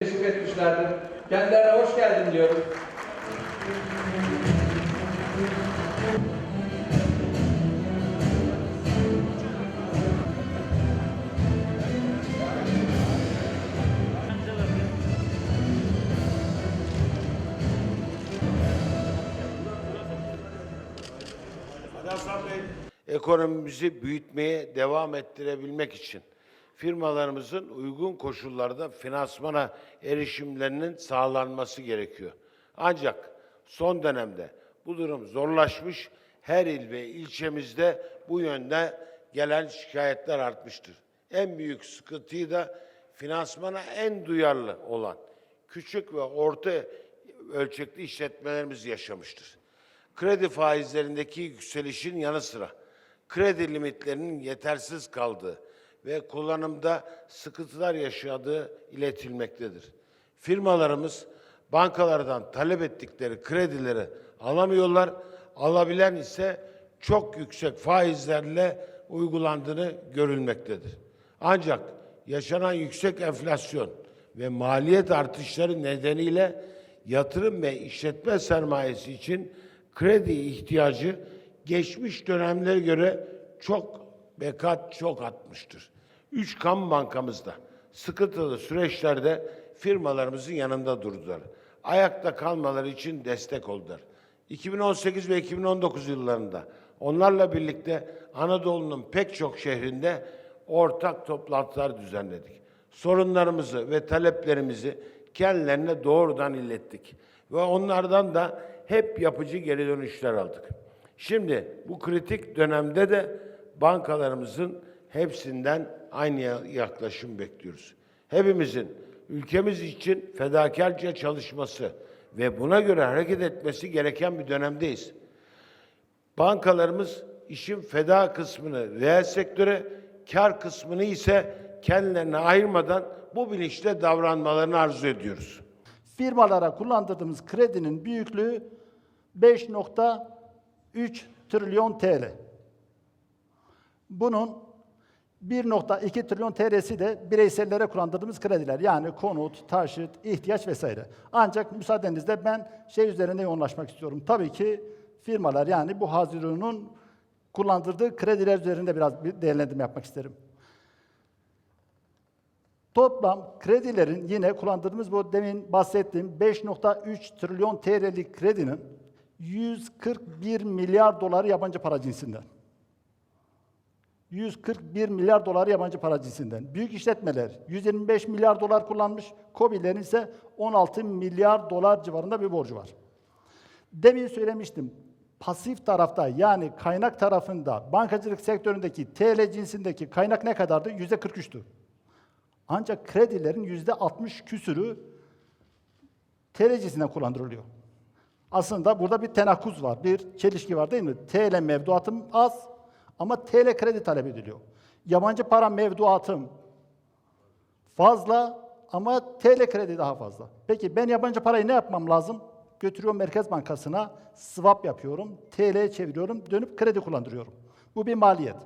teşrif etmişlerdir. Kendilerine hoş geldin diyorum. Ekonomimizi büyütmeye devam ettirebilmek için firmalarımızın uygun koşullarda finansmana erişimlerinin sağlanması gerekiyor. Ancak son dönemde bu durum zorlaşmış, her il ve ilçemizde bu yönde gelen şikayetler artmıştır. En büyük sıkıntıyı da finansmana en duyarlı olan küçük ve orta ölçekli işletmelerimiz yaşamıştır kredi faizlerindeki yükselişin yanı sıra kredi limitlerinin yetersiz kaldığı ve kullanımda sıkıntılar yaşadığı iletilmektedir. Firmalarımız bankalardan talep ettikleri kredileri alamıyorlar, alabilen ise çok yüksek faizlerle uygulandığını görülmektedir. Ancak yaşanan yüksek enflasyon ve maliyet artışları nedeniyle yatırım ve işletme sermayesi için kredi ihtiyacı geçmiş dönemlere göre çok bekat çok artmıştır. Üç kamu bankamızda sıkıntılı süreçlerde firmalarımızın yanında durdular. Ayakta kalmaları için destek oldular. 2018 ve 2019 yıllarında onlarla birlikte Anadolu'nun pek çok şehrinde ortak toplantılar düzenledik. Sorunlarımızı ve taleplerimizi kendilerine doğrudan ilettik. Ve onlardan da hep yapıcı geri dönüşler aldık. Şimdi bu kritik dönemde de bankalarımızın hepsinden aynı yaklaşım bekliyoruz. Hepimizin ülkemiz için fedakarca çalışması ve buna göre hareket etmesi gereken bir dönemdeyiz. Bankalarımız işin feda kısmını reel sektöre, kar kısmını ise kendilerine ayırmadan bu bilinçle davranmalarını arzu ediyoruz. firmalara kullandırdığımız kredinin büyüklüğü 5.3 trilyon TL. Bunun 1.2 trilyon TL'si de bireysellere kullandırdığımız krediler. Yani konut, taşıt, ihtiyaç vesaire. Ancak müsaadenizle ben şey üzerinde yoğunlaşmak istiyorum. Tabii ki firmalar yani bu Haziru'nun kullandırdığı krediler üzerinde biraz bir değerlendirme yapmak isterim. Toplam kredilerin yine kullandırdığımız bu demin bahsettiğim 5.3 trilyon TL'lik kredinin 141 milyar dolar yabancı para cinsinden. 141 milyar dolar yabancı para cinsinden. Büyük işletmeler 125 milyar dolar kullanmış, KOBİ'lerin ise 16 milyar dolar civarında bir borcu var. Demin söylemiştim. Pasif tarafta yani kaynak tarafında bankacılık sektöründeki TL cinsindeki kaynak ne kadardı? Yüzde 43'tü. Ancak kredilerin yüzde 60 küsürü TL cinsinden kullandırılıyor. Aslında burada bir tenakuz var, bir çelişki var değil mi? TL mevduatım az ama TL kredi talep ediliyor. Yabancı para mevduatım fazla ama TL kredi daha fazla. Peki ben yabancı parayı ne yapmam lazım? Götürüyorum Merkez Bankası'na, swap yapıyorum, TL'ye çeviriyorum, dönüp kredi kullandırıyorum. Bu bir maliyet.